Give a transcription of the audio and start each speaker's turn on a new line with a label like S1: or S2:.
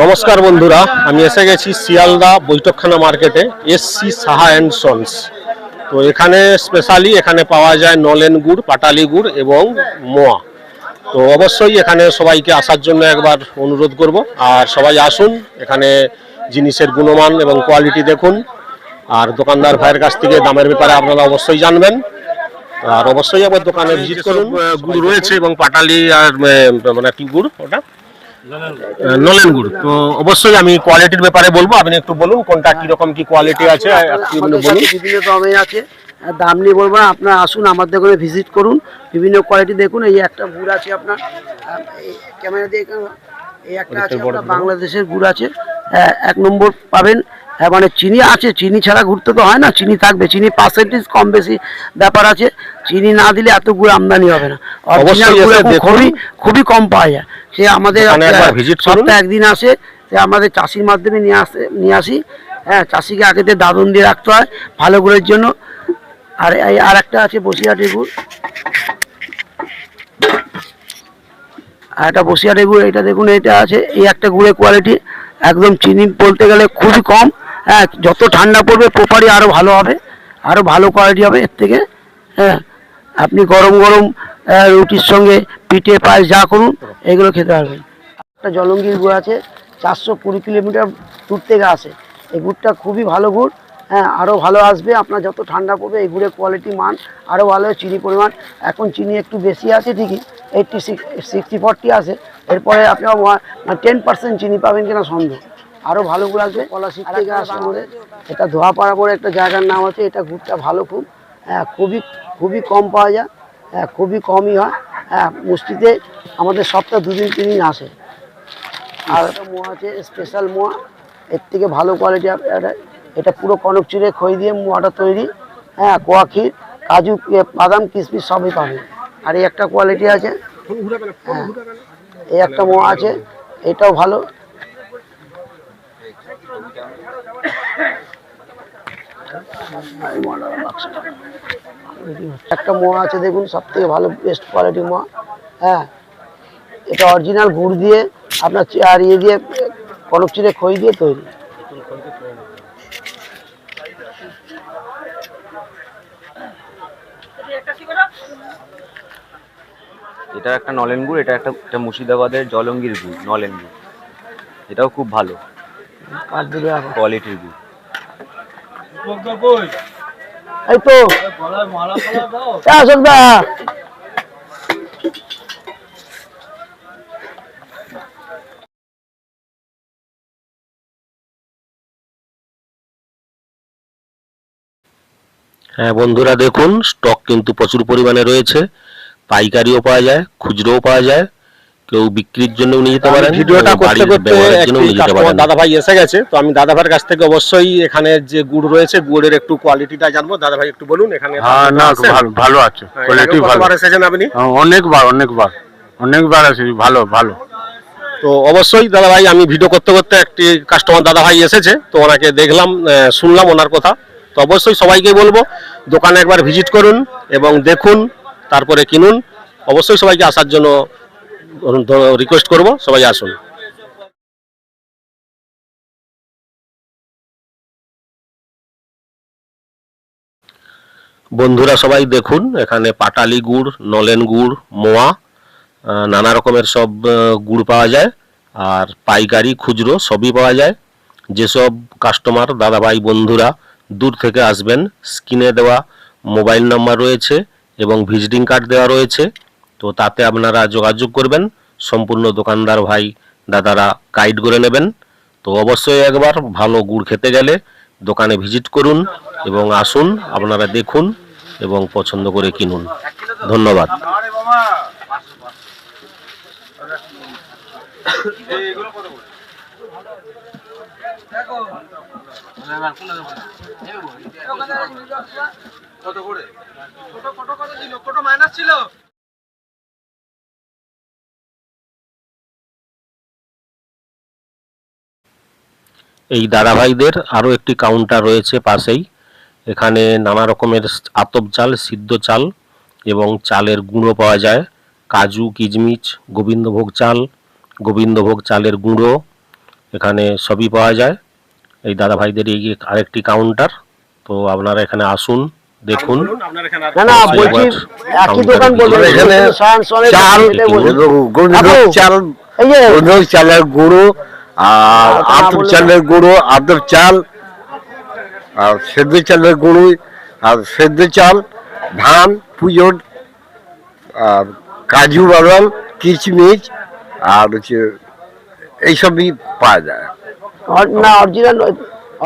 S1: নমস্কার বন্ধুরা, আমি এসে গেছি শিয়ালদা বৈঠকখানা মার্কেটে এসসি সাহা অ্যান্ড সন্স তো এখানে স্পেশালি এখানে পাওয়া যায় নলেন গুড়, পাটালি গুড় এবং মোয়া। তো অবশ্যই এখানে সবাইকে আসার জন্য একবার অনুরোধ করব। আর সবাই আসুন, এখানে জিনিসের গুণমান এবং কোয়ালিটি দেখুন। আর দোকানদার ভাইয়ের কাছ থেকে দামের ব্যাপারে আপনারা অবশ্যই জানবেন। আর অবশ্যই আবার দোকানে ভিজিট করুন। গুড় রয়েছে এবং পাটালি আর মানে কি গুড় ওটা? নলেন গুড় তো অবশ্যই আমি কোয়ালিটির ব্যাপারে বলব আপনি একটু বলুন কোনটা কীরকম কি কোয়ালিটি আছে বলুন
S2: সাথে বিভিন্ন দামে আছে দাম নিয়ে বলব না, আপনার আসুন আমাদের দোকানে ভিজিট করুন বিভিন্ন কোয়ালিটি দেখুন এই একটা গুড় আছে আপনার এই ক্যামেরা দিয়ে এই একটা আছে বাংলাদেশের গুড় আছে এক নম্বর পাবেন হ্যাঁ মানে চিনি আছে চিনি ছাড়া ঘুরতে তো হয় না চিনি থাকবে চিনি পার্সেন্টেজ কম বেশি ব্যাপার আছে চিনি না দিলে এত গুড় আমদানি হবে না। খুবই খুবই কম পাওয়া যায়। সে আমাদের সপ্তাহে একদিন আসে সে আমাদের চাষির মাধ্যমে নিয়ে আসে নিয়ে আসি। হ্যাঁ চাষিকে আগেতে দাদন দিয়ে রাখতে হয় ভালো গুড়ের জন্য। আর এই আর একটা আছে বসিয়াটি গুড়। আর একটা বসিয়াটি গুড় এটা দেখুন এটা আছে এই একটা গুড়ের কোয়ালিটি একদম চিনি বলতে গেলে খুবই কম। হ্যাঁ যত ঠান্ডা পড়বে প্রপারই আরও ভালো হবে আরও ভালো কোয়ালিটি হবে এর থেকে। হ্যাঁ আপনি গরম গরম রুটির সঙ্গে পিঠে, পায়েস যা করুন, এগুলো খেতে পারবেন। একটা জলঙ্গির গুড় আছে, চারশো কুড়ি কিলোমিটার দূর থেকে আসে। এই গুড়টা খুবই ভালো গুড় হ্যাঁ আরও ভালো আসবে। আপনার যত ঠান্ডা পড়বে, এই গুড়ের কোয়ালিটি মান আরও ভালো চিনি পরিমাণ। এখন চিনি একটু বেশি আছে ঠিকই এইটটি সিক্সটি ফোরটি আছে। এরপরে আপনার টেন পার্সেন্ট চিনি পাবেন কিনা সন্দেহ। আরও ভালো গুড় আসবে পলাশির থেকে আসে আমাদের এটা ধোয়াপাড়া বলে একটা জায়গার নাম আছে এটা গুড়টা ভালো খুব। হ্যাঁ খুবই খুবই কম পাওয়া যায় হ্যাঁ খুবই কমই হয়। হ্যাঁ মুষ্টিতে আমাদের সপ্তাহে দুদিন তিন দিন আসে। আর একটা মোয়া আছে স্পেশাল মোয়া এর থেকে ভালো কোয়ালিটি এটা এটা পুরো কনক চিড়ে খই দিয়ে মোয়াটা তৈরি। হ্যাঁ কোয়া ক্ষীর কাজু বাদাম কিশমিশ সবই পাবে আর এই একটা কোয়ালিটি আছে হ্যাঁ এই একটা মোয়া আছে এটাও ভালো। একটা মোয়া আছে, দেখুন সব থেকে ভালো বেস্ট কোয়ালিটি মোয়া। হ্যাঁ এটা অরিজিনাল গুড় দিয়ে, আপনার আর ইয়ে দিয়ে কনক চিড়ে খই দিয়ে তৈরি।
S3: এটা একটা নলেন গুড়, এটা একটা মুর্শিদাবাদের জলঙ্গির গুড়, নলেন গুড়। এটাও খুব ভালো। কোয়ালিটির গুড়
S2: এই তো। এ দা
S1: হ্যাঁ বন্ধুরা দেখুন স্টক কিন্তু প্রচুর পরিমাণে রয়েছে। পাইকারিও পাওয়া যায় খুচরোও পাওয়া যায়। কেউ বিক্রির জন্য নিয়ে যেতে পারেন
S4: ভিডিওটা করতে করতে কাস্টমার দাদা ভাই এসে গেছে তো আমি দাদা ভাইয়ের কাছ থেকে অবশ্যই এখানে যে গুড় রয়েছে গুড়ের একটু কোয়ালিটিটা জানব। দাদা ভাই একটু বলুন এখানে
S5: হ্যাঁ না ভালো ভালো আছে
S4: হ্যাঁ,
S5: কোয়ালিটি ভালো।
S4: এসেছেন আপনি?
S5: হ্যাঁ, অনেকবার অনেকবার অনেকবার আছে ভালো ভালো।
S4: তো অবশ্যই দাদা ভাই আমি ভিডিও করতে করতে একটি কাস্টমার দাদা ভাই এসেছে তো ওনাকে দেখলাম শুনলাম ওনার কথা। তো অবশ্যই সবাইকে বলব দোকানে একবার ভিজিট করুন এবং দেখুন তারপরে কিনুন। অবশ্যই সবাইকে আসার জন্য রিকোয়েস্ট করব, সবাই আসুন।
S1: বন্ধুরা সবাই দেখুন, এখানে পাটালি গুড়, নলেন গুড়, মোয়া নানা রকমের সব গুড় পাওয়া যায়, আর পাইকারি, খুচরো সবই পাওয়া যায়। যেসব কাস্টমার দাদাভাই, বন্ধুরা দূর থেকে আসবেন, স্ক্রিনে দেওয়া মোবাইল নাম্বার রয়েছে এবং ভিজিটিং কার্ড দেওয়া রয়েছে। তো তাতে আপনারা যোগাযোগ করবেন। সম্পূর্ণ দোকানদার ভাই, দাদারা গাইড করে নেবেন। তো অবশ্যই একবার ভালো গুড় খেতে গেলে দোকানে ভিজিট করুন এবং আসুন, আপনারা দেখুন এবং পছন্দ করে কিনুন। ধন্যবাদ। এই দাদাভাইদের আরও একটি কাউন্টার রয়েছে পাশেই। এখানে নানা রকমের আতপ চাল সিদ্ধ চাল এবং চালের গুঁড়ো পাওয়া যায়। কাজু কিচমিচ গোবিন্দভোগ চাল গোবিন্দভোগ চালের গুঁড়ো এখানে সবই পাওয়া যায়। এই দাদাভাইদের এই আরেকটি কাউন্টার তো আপনারা এখানে আসুন দেখুন।
S2: না না বলছি একই দোকান বলবেন এখানে
S5: চাল চাল
S2: এই যে
S5: চালের গুঁড়ো আর আতপ চালের গুঁড়ো আতপ চাল আর সেদ্ধ চালের গুঁড়ো আর সেদ্ধ চাল ধান পুজোর আর কাজু বাদাম কিচমিচ আর হচ্ছে এইসবই পাওয়া যায়।
S2: না অরিজিনাল